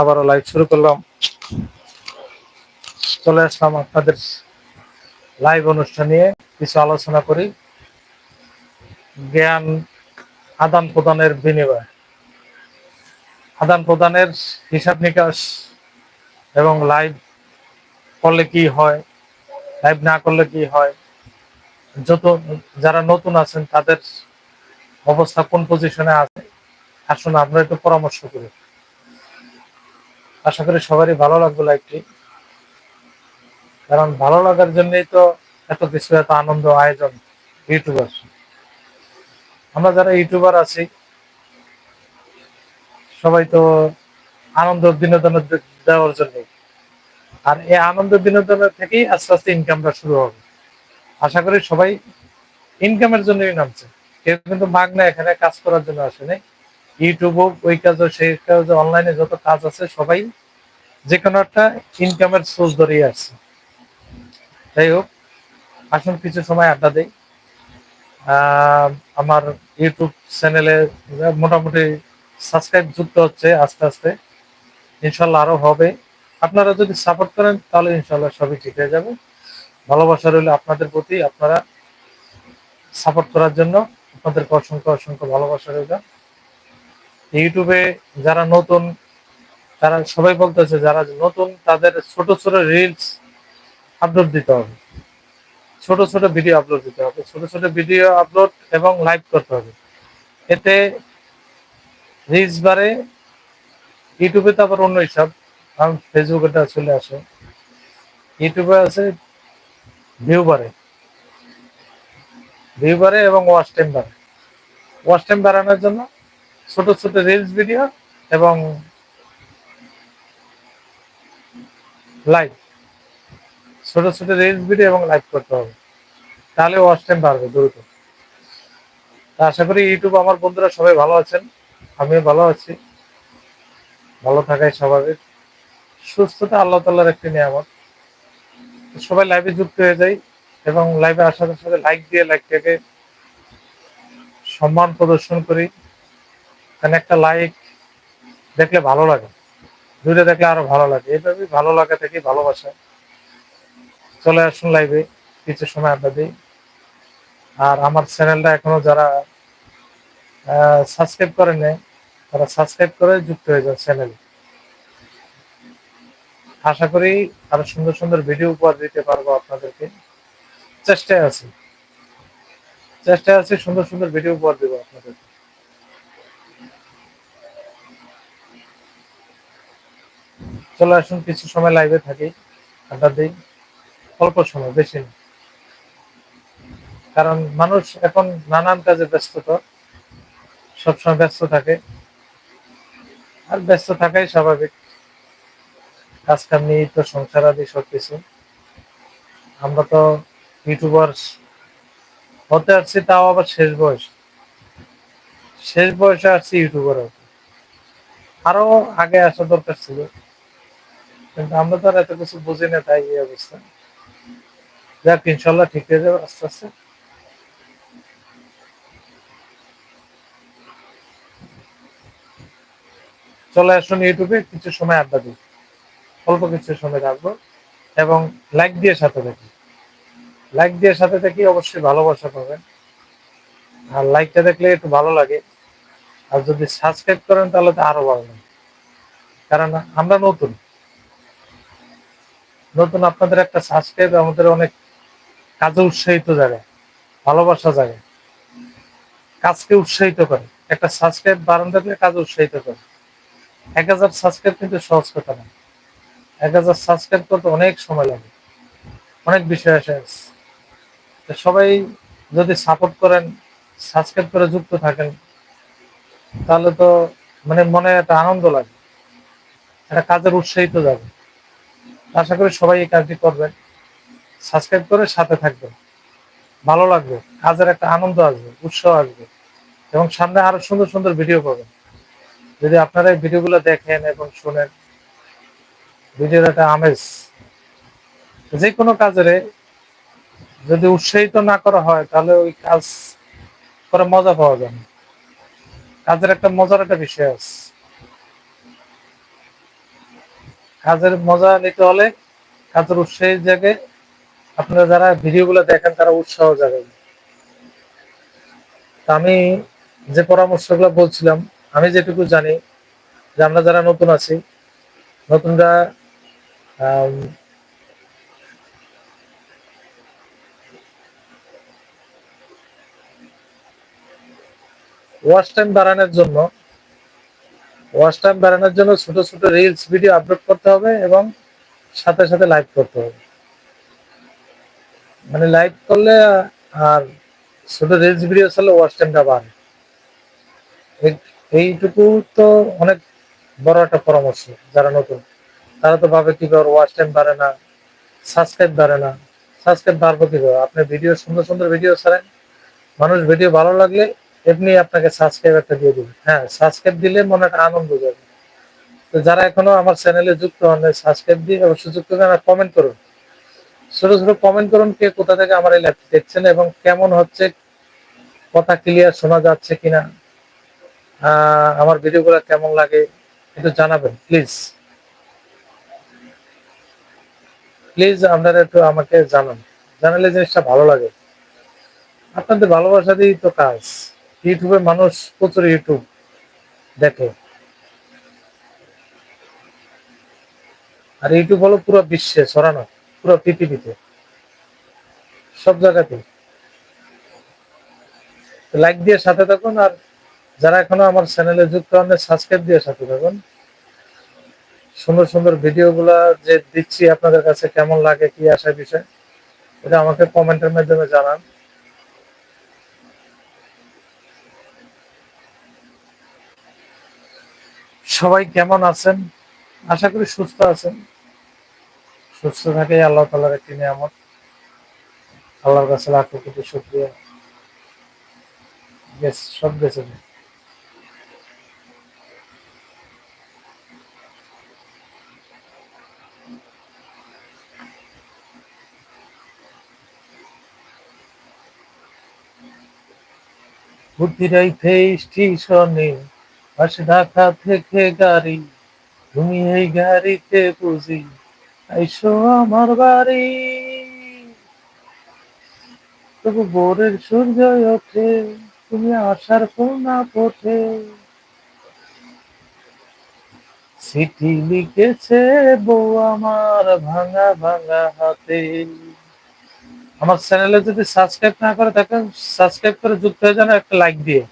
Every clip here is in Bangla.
আবারও লাইভ শুরু করলাম। চলে আসলাম আপনাদের লাইভ অনুষ্ঠান নিয়ে কিছু আলোচনা করি। জ্ঞান আদান প্রদানের বিনিময়। আদান প্রদানের হিসাব নিকাশ এবং লাইভ করলে কি হয় লাইভ না করলে কি হয়, যত যারা নতুন আছেন তাদের অবস্থা কোন পজিশনে আছে, আসুন আমরা একটু পরামর্শ করি। আশা করি সবারই ভালো লাগবে লাইভটি কারণ ভালো লাগার জন্যই তো এত কিছু, এত আনন্দ আয়োজন ইউটিউবার আমরা যারা ইউটিউবার আছি, সবাই তো আনন্দ বিনোদনের দেওয়ার জন্য আর এই আনন্দ বিনোদনের থেকেই আস্তে আস্তে ইনকামটা শুরু হবে। আশা করি সবাই ইনকামের জন্যই নামছে। কেউ কিন্তু মাগনা এখানে কাজ করার জন্য আসেনি। ইউটিউব হোক, ওই কাজ সেই কাজ অনলাইনে যত কাজ আছে, সবাই যে কোনো একটা ইনকামের সোর্স ধরেই আসছে। যাই হোক, আসুন কিছু সময় আড্ডা দেই। আমার ইউটিউব চ্যানেলে মোটামুটি সাবস্ক্রাইব যুক্ত হচ্ছে আস্তে আস্তে। ইনশাল্লাহ আরও হবে। আপনারা যদি সাপোর্ট করেন, তাহলে ইনশাল্লাহ সবই ঠিক হয়ে যাবে। ভালোবাসা রইলে আপনাদের প্রতি, আপনারা সাপোর্ট করার জন্য। আপনাদেরকে অসংখ্য অসংখ্য ভালোবাসা রইল। ইউটিউবে যারা নতুন, তারা সবাই বলতেছে যারা নতুন, তাদের ছোট ছোট রিলস আপলোড দিতে হবে। ছোট ছোট ভিডিও আপলোড দিতে হবে। ছোট ছোট ভিডিও আপলোড এবং লাইভ করতে হবে। এতে রিলস বাড়ে ইউটিউবে তো আবার অন্য হিসাব। কারণ ফেসবুকে এটা চলে আসে। ইউটিউবে আছে ভিউ বাড়ে। ভিউ বাড়ে এবং ওয়াচ টাইম বাড়ে। ওয়াচ টাইম বাড়ানোর জন্য ছোট ছোট রিলস ভিডিও এবং লাইভ ছোট ছোট রিলস ভিডিও এবং লাইভ করতে হবে। তাহলে ওয়াচ টাইম বাড়বে দ্রুত। আশা করি ইউটিউব আমার বন্ধুরা সবাই ভালো আছেন। আমিও ভালো আছি। ভালো থাকাই স্বাভাবিক। সুস্থতা আল্লাহ তাল্লাহর একটি নিয়ামত। সবাই লাইভে যুক্ত হয়ে যাই এবং লাইভে আসার সাথে লাইক দিয়ে লাইকটাকে সম্মান প্রদর্শন করি। কারণ একটা লাইক দেখলে ভালো লাগে। দূরে দেখলে আরও ভালো লাগে। এইভাবে ভালো লাগা থেকে ভালোবাসা। চলে আসুন লাইভে কিছু সময় আড্ডা দিই। আর আমার চ্যানেলটা এখনও যারা সাবস্ক্রাইব করেন নাই, তারা সাবস্ক্রাইব করে যুক্ত হয়ে যান চ্যানেলে। আশা করি আরও সুন্দর সুন্দর ভিডিও উপহার দিতে পারব আপনাদেরকে। চেষ্টায় আছি। চেষ্টায় আছি সুন্দর সুন্দর ভিডিও উপহার দেবো আপনাদেরকে। চলে আসুন, কিছু সময় লাইভে থাকি, আড্ডা দিই, অল্প সময়, বেশি কারণ মানুষ এখন নানান কাজে ব্যস্ততা সবসময় ব্যস্ত থাকে। আর ব্যস্ত থাকাই স্বাভাবিক। কাজ কাম তো সংসার আদি সবকিছু। আমরা তো ইউটিউবার হতে আসছি, তাও আবার শেষ বয়স। শেষ বয়সে আসছি ইউটিউবার আরও আগে আসা দরকার ছিল। কিন্তু আমরা তো আর এত কিছু বুঝি না, তাই এই অবস্থা। যাক, ইনশাল্লাহ ঠিক হয়ে যাবে, আস্তে আস্তে। চলে আসুন ইউটিউবে, কিছু সময় আড্ডা দিই। অল্প কিছু সময় রাখব এবং লাইক দিয়ে সাথে থাকি। লাইক দিয়ে সাথে থাকি, অবশ্যই ভালোবাসা পাবেন। আর লাইকটা দেখলে একটু ভালো লাগে। আর যদি সাবস্ক্রাইব করেন, তাহলে তো আরও ভালো লাগে। কারণ আমরা নতুন। নতুন আপনাদের একটা সাবস্ক্রাইব আমাদের অনেক কাজে উৎসাহিত জায়গায় ভালোবাসা জায়গায় কাজকে উৎসাহিত করে, একটা সাবস্ক্রাইব বাড়ান থাকলে কাজে উৎসাহিত করে। এক হাজার সাবস্ক্রাইব কিন্তু সহজ কথা না। এক হাজার সাবস্ক্রাইব করতে অনেক সময় লাগে, অনেক বিষয় আসে। সবাই যদি সাপোর্ট করেন সাবস্ক্রাইব করে যুক্ত থাকেন, তাহলে তো মানে মনে একটা আনন্দ লাগে, একটা কাজের উৎসাহিত যাবে আশা করি সবাই এই কাজটি করবেন। সাবস্ক্রাইব করে সাথে থাকবেন। ভালো লাগবে, কাজের একটা আনন্দ আসবে, উৎসাহ আসবে এবং সামনে আরও সুন্দর সুন্দর ভিডিও পাবেন। যদি আপনারা এই ভিডিওগুলো দেখেন এবং শুনেন ভিডিওর একটা আমেজ, যে কোনো কাজের যদি উৎসাহিত না করা হয়, তাহলে ওই কাজ করে মজা পাওয়া যায় না। কাজের একটা মজার একটা বিষয় আছে। কাজের মজা নিতে হলে কাজের উৎসাহের জায়গায় আপনারা যারা ভিডিওগুলো দেখেন, তারা উৎসাহ জাগাবেন তা আমি যে পরামর্শগুলো বলছিলাম, আমি যেটুকু জানি যে আমরা যারা নতুন আছি, নতুনরা ওয়াচ টাইম বাড়ানোর জন্য ওয়াচ টাইম বাড়ানোর জন্য ছোট ছোট রিলস ভিডিও আপলোড করতে হবে এবং সাথে সাথে লাইভ করতে হবে। মানে লাইভ করলে, আর ছোট রিলস ভিডিও চালে ওয়াচ টাইমটা বাড়ে। এইটুকু তো অনেক বড় একটা পরামর্শ যারা নতুন। তারা তো ভাবে কি করে ওয়াচ টাইম বাড়ে না সাবস্ক্রাইব বাড়ে না। সাবস্ক্রাইব বাড়বো কি করে? আপনি ভিডিও সুন্দর সুন্দর ভিডিও ছাড়েন। মানুষ ভিডিও ভালো লাগলে এমনি আপনাকে সাবস্ক্রাইব একটা দিয়ে দিবে। হ্যাঁ সাবস্ক্রাইব দিলে মনে একটা আনন্দ যাবে। তো যারা এখনও আমার চ্যানেলে যুক্ত হন সাবস্ক্রাইব দিয়ে অবশ্যই যুক্ত করেন আর কমেন্ট করুন। ছোট ছোট কমেন্ট করুন কে কোথা থেকে আমার এই লাইভটি দেখছেন এবং কেমন হচ্ছে, কথা ক্লিয়ার শোনা যাচ্ছে কিনা আমার ভিডিওগুলো কেমন লাগে একটু জানাবেন প্লিজ প্লিজ আপনারা একটু আমাকে জানান। জানালে জিনিসটা ভালো লাগে। আপনাদের ভালোবাসা দিয়েই তো কাজ। ইউটিউবে মানুষ প্রচুর ইউটিউব দেখে। আর ইউটিউব হলো পুরো বিশ্বে ছড়ানো, পুরো পৃথিবীতে, সব জায়গাতে লাইক দিয়ে সাথে থাকুন আর যারা এখনও আমার চ্যানেলে যুক্ত হন সাবস্ক্রাইব দিয়ে সাথে থাকুন। সুন্দর সুন্দর ভিডিও গুলা যে দিচ্ছি আপনাদের কাছে কেমন লাগে, কি আসার বিষয় এটা আমাকে কমেন্টের মাধ্যমে জানান। সবাই কেমন আছেন? আশা করি সুস্থ আছেন। সুস্থ থাকে আল্লাহ তালার একটি নিয়ামত। আল্লাহর কাছে লাখ কোটি শুক্রিয়া। সব গেছে। বুদ্ধিরাইতে স্টেশনে পাশে ঢাকা থেকে গাড়ি, তুমি এই গাড়িতে বুঝি আইসো আমার বাড়ি। তবু ভোরের সূর্য ওঠে, তুমি আসার না পথে চিঠি লিখেছে বউ আমার ভাঙা ভাঙা হাতে। আমার চ্যানেলে যদি সাবস্ক্রাইব না করে থাকেন, সাবস্ক্রাইব করে যুক্ত হয়ে যান, একটা লাইক দিয়ে।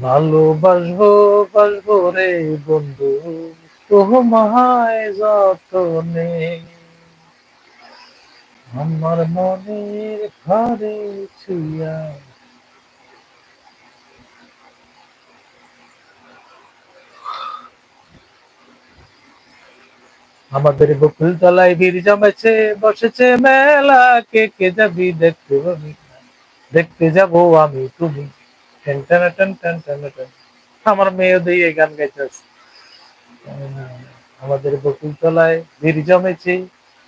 ভালোবাসবো বাসবো রে বন্ধু। তোমায় যতনে। আমার মনের ঘরে ছুইয়া। আমাদের বকুল তলায় ভিড় জমেছে, বসেছে মেলা কে কে যাবি দেখতে দেখতে যাব আমি তুমি। Ten ten ten ten ten ten. আমার মেয়ে দিয়ে এই গান গাইতেছে আমাদের বকুল তলায় ভিড় জমেছে,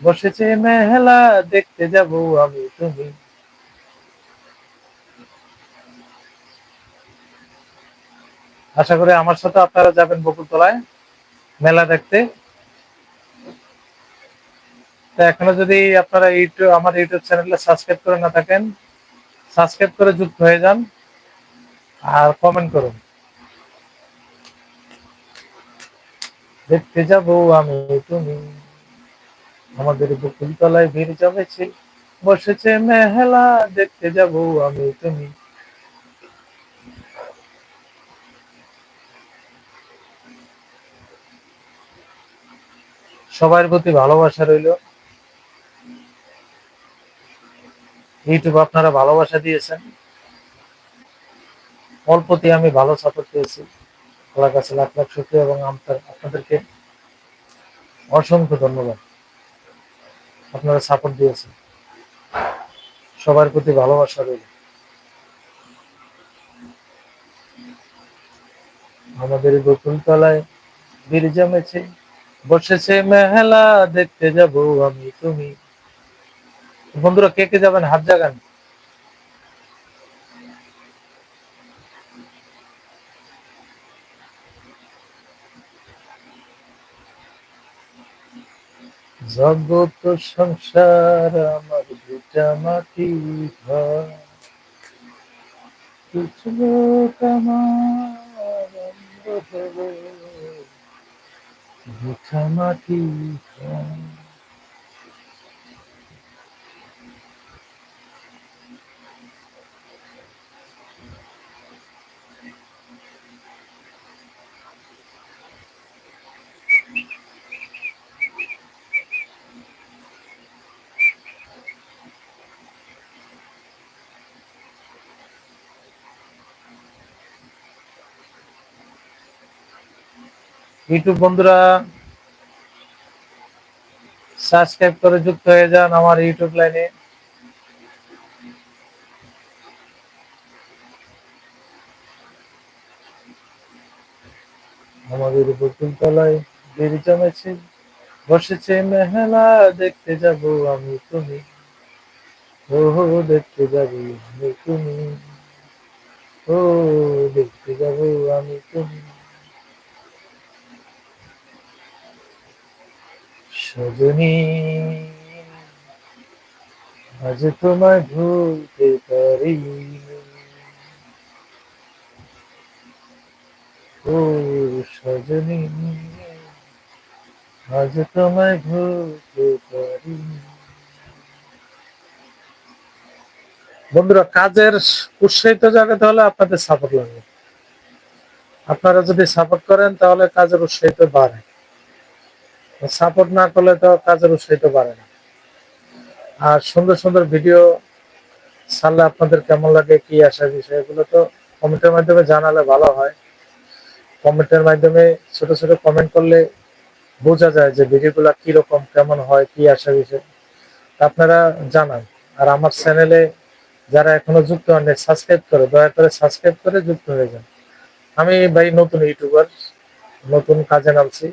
বসেছে মেলা, দেখতে যাব আমি তুমি। আশা করি আমার সাথে আপনারা যাবেন বকুলতলায় মেলা দেখতে। তো এখনও যদি আপনারা ইউটিউব, আমার ইউটিউব চ্যানেলে সাবস্ক্রাইব করে না থাকেন, সাবস্ক্রাইব করে যুক্ত হয়ে যান। আর কমেন্ট করুন। দেখতে যাব আমি তুমি। আমাদের বকুলতলায় ভিড় জমেছে, বসেছে মেহেলা, দেখতে যাব আমি তুমি। সবার প্রতি ভালোবাসা রইল। ইউটিউব আপনারা ভালোবাসা দিয়েছেন। অল্পতে আমি ভালো সাপোর্ট পেয়েছি। আল্লাহর কাছে লাখ লাখ শুক্রিয়া এবং আপনাদেরকে অসংখ্য ধন্যবাদ। আপনারা সাপোর্ট দিয়েছেন। সবার প্রতি ভালোবাসা রইল। আমাদের বকুলতলায় বীর জমেছে, বসেছে মেহেলা দেখতে যাব আমি, তুমি। বন্ধুরা, কে কে যাবেন? হাত জাগান। জগত সংসার আমার ভিটা মাটি ঘর। কিছু দুটা মাটি ঘর। ইউটিউব বন্ধুরা সাবস্ক্রাইব করে যুক্ত হয়ে যান আমার ইউটিউব লাইনে। আমাদের বকুল তলায় বীর জমেছে, বসেছে মেহেলা, দেখতে যাব আমি তুমি। ও দেখতে যাব আমি তুমি। ও, দেখতে যাব আমি তুমি। আজ তোমায় ভুলতে পারি। ও সজনী, আজ তোমায় ভুলতে পারি। বন্ধুরা, কাজের উৎসাহিত জায়গাতে হলে আপনাদের সাপোর্ট লাগবে। আপনারা যদি সাপোর্ট করেন, তাহলে কাজের উৎসাহিত বাড়ে। সাপোর্ট না করলে তো কাজের উৎসাহিত বাড়ে না। আর সুন্দর সুন্দর ভিডিও ছাড়লে আপনাদের কেমন লাগে, কি বিষয় এগুলো তো কমেন্টের মাধ্যমে জানালে ভালো হয়। কমেন্টের মাধ্যমে ছোট ছোট কমেন্ট করলে বোঝা যায় যে ভিডিওগুলো কীরকম, কেমন হয়, কি আসা বিষয়। আপনারা জানান। আর আমার চ্যানেলে যারা এখনও যুক্ত হননি সাবস্ক্রাইব করে, দয়া করে সাবস্ক্রাইব করে যুক্ত হয়ে যান। আমি ভাই নতুন ইউটিউবার নতুন কাজে নামছি।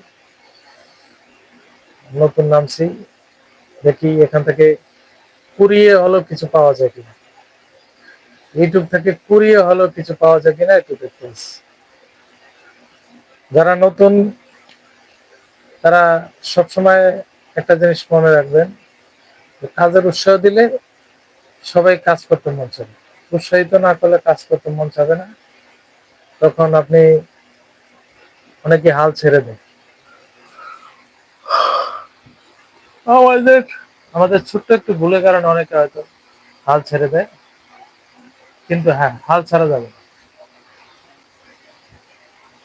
নতুন নামছি। দেখি এখান থেকে কুড়িয়ে হলো কিছু পাওয়া যায় কিনা। ইউটিউব থেকে কুড়িয়ে হলো কিছু পাওয়া যায় কিনা একটু দেখতে যারা নতুন, তারা সবসময় একটা জিনিস মনে রাখবেন কাজের উৎসাহ দিলে সবাই কাজ করতে মন চাবে উৎসাহিত না করলে কাজ করতে মন চাবে না। তখন আপনি অনেকে হাল ছেড়ে দেন। আমাদের আমাদের ছোট্ট একটু ভুলের কারণে অনেকে হয়তো হাল ছেড়ে দেয়। কিন্তু হ্যাঁ হাল ছাড়া যাবে না।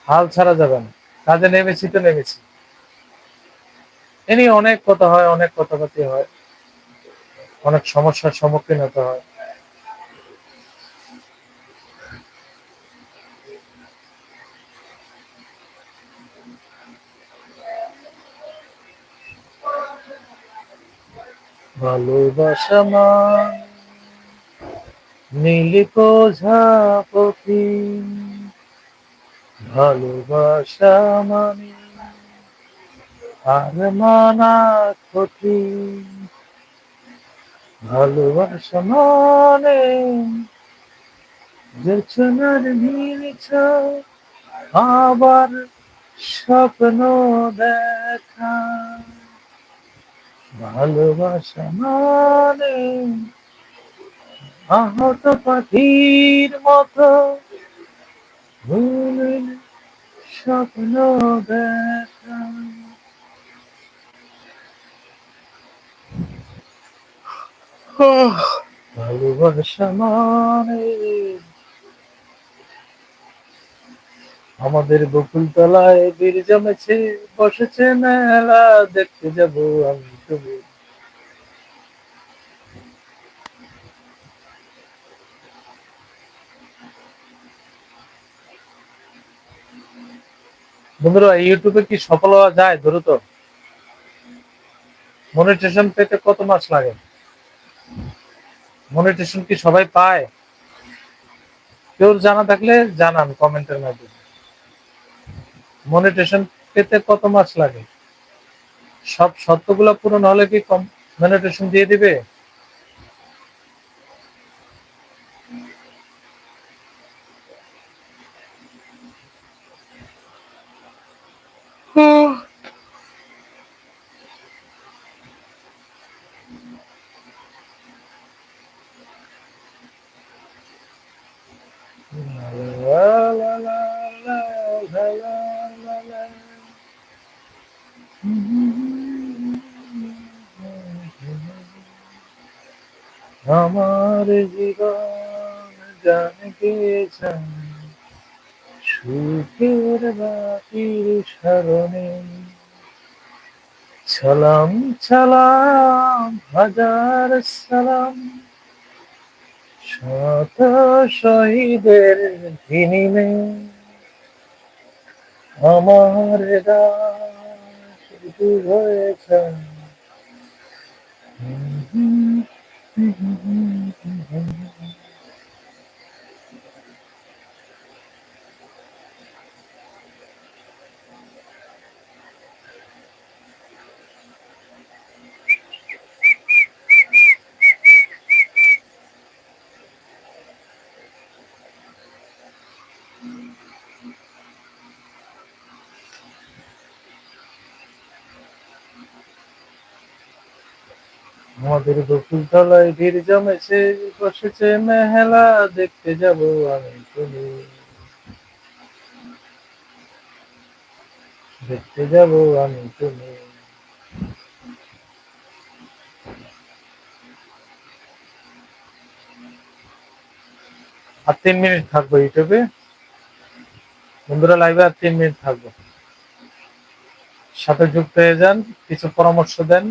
হাল ছাড়া যাবে না। কাজে নেমেছি তো নেমেছি। এ অনেক কথা হয়, অনেক কথাবার্তি হয়। অনেক সমস্যার সম্মুখীন হতে হয়। ভালোবাসা মান নীলি প্রজাপতি ভালোবাসা মানে। আর মানা ক্ষতি। ভালোবাসা মানে যে চুনার নিচ আবার স্বপ্ন দেখা। ভালোবাসা মানে আহত পাখির মতো ভুলের স্বপ্ন দেখা। ভালোবাসা মানে আমাদের বকুল তলায় বীর জমেছে বসেছে মেলা দেখতে যাব আমি। তুমি বন্ধুরা ইউটিউবে কি সফল হওয়া যায় দ্রুত? মনিটেশন পেতে কত মাস লাগে? মনিটেশন কি সবাই পায়? কেউ জানা থাকলে জানান কমেন্টের মাধ্যমে। মনিটেশন পেতে কত মাস লাগে? সব শর্তগুলো পূরণ হলে কি মনিটেশন দিয়ে দিবে? আমার জীবন জানে কে জান সুখের বাতির স্মরণে। সালাম সালাম, হাজার সালাম। শত শহীদের দিনে আমার 嗯嗯嗯嗯嗯。আমাদের বকুল তলায় ভিড় জমেছে, বসেছে মেহেলা, দেখতে যাব আমি তুমি। দেখতে যাব আমি তুমি। আর তিন মিনিট থাকব ইউটিউবে। বন্ধুরা লাইভে আর তিন মিনিট থাকব। সাথে যুক্ত হয়ে যান, কিছু পরামর্শ দেন।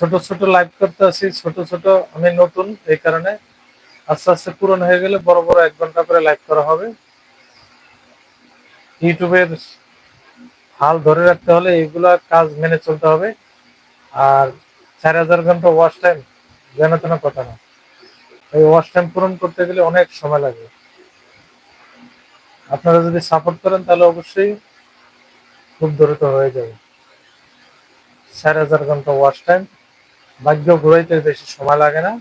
ছোট ছোট লাইভ করতে আসি ছোট ছোট আমি নতুন, এই কারণে আস্তে আস্তে পূরণ হয়ে গেলে বড় বড় এক ঘণ্টা করে লাইভ করা হবে। ইউটিউবের হাল ধরে রাখতে হলে এইগুলা কাজ মেনে চলতে হবে। আর চার হাজার ঘণ্টা ওয়াশ টাইম যেন তেন কথা না। এই ওয়াশ টাইম পূরণ করতে গেলে অনেক সময় লাগে। আপনারা যদি সাপোর্ট করেন তাহলে অবশ্যই খুব দ্রুত হয়ে যাবে। চার হাজার ঘণ্টা ওয়াশ টাইম ভাগ্য ঘুরাইতে বেশি সময় লাগে না।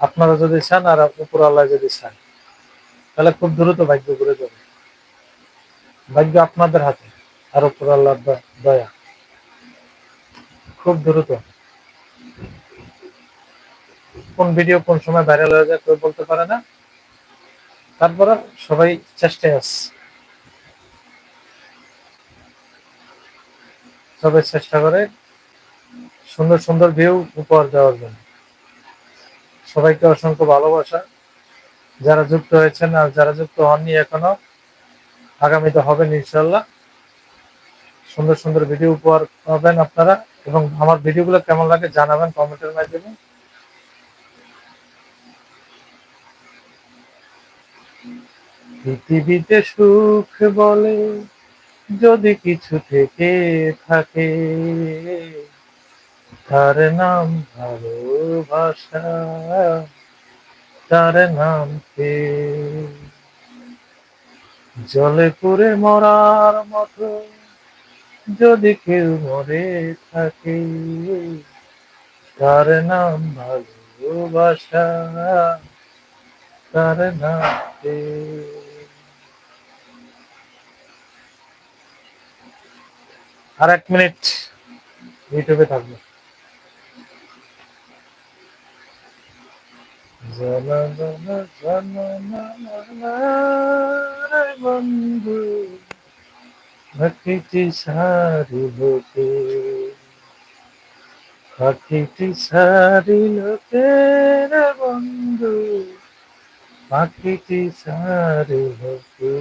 আপনারা যদি চান আর উপর আল্লাহ যদি চান, তাহলে খুব দ্রুত ভাগ্য ঘুরে যাবে। ভাগ্য আপনাদের হাতে আর উপর আল্লাহ দয়া খুব দ্রুত। কোন ভিডিও কোন সময় ভাইরাল হয়ে যায় কেউ বলতে পারে না। তারপরে সবাই চেষ্টায় আছে। সবাই চেষ্টা করে সুন্দর সুন্দর ভিউ উপহার দেওয়ার জন্য। সবাইকে অসংখ্য ভালোবাসা। যারা যুক্ত হয়েছেন আর যারা যুক্ত হননি এখনও আগামীতে হবেন ইনশাল্লাহ সুন্দর সুন্দর ভিডিও উপহার পাবেন আপনারা এবং আমার ভিডিওগুলো কেমন লাগে জানাবেন কমেন্টের মাধ্যমে। পৃথিবীতে সুখ বলে যদি কিছু থেকে থাকে তার নাম ভালোবাসা, তার নাম প্রেম। জলে পুরে মরার মতো যদি কেউ মরে থাকে, তার নাম ভালোবাসা, তার নাম। আর এক মিনিট ইউটিউবে থাকবে জানা জানা জানা না না না রে বন্ধু প্রকৃতি সারি লোকে প্রকৃতি সারি লোকে বন্ধু প্রকৃতি সারি লোকে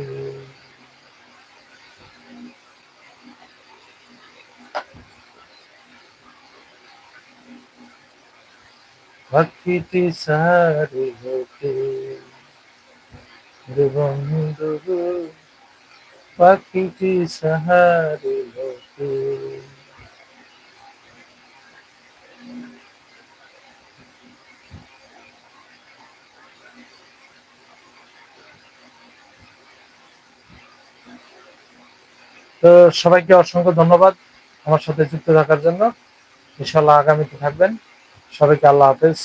প্রকৃতি সারি রে বন্ধু সাহারি লোকে তো সবাইকে অসংখ্য ধন্যবাদ আমার সাথে যুক্ত থাকার জন্য। ইনশাল্লাহ আগামীতে থাকবেন। সবাইকে আল্লাহ হাফেজ।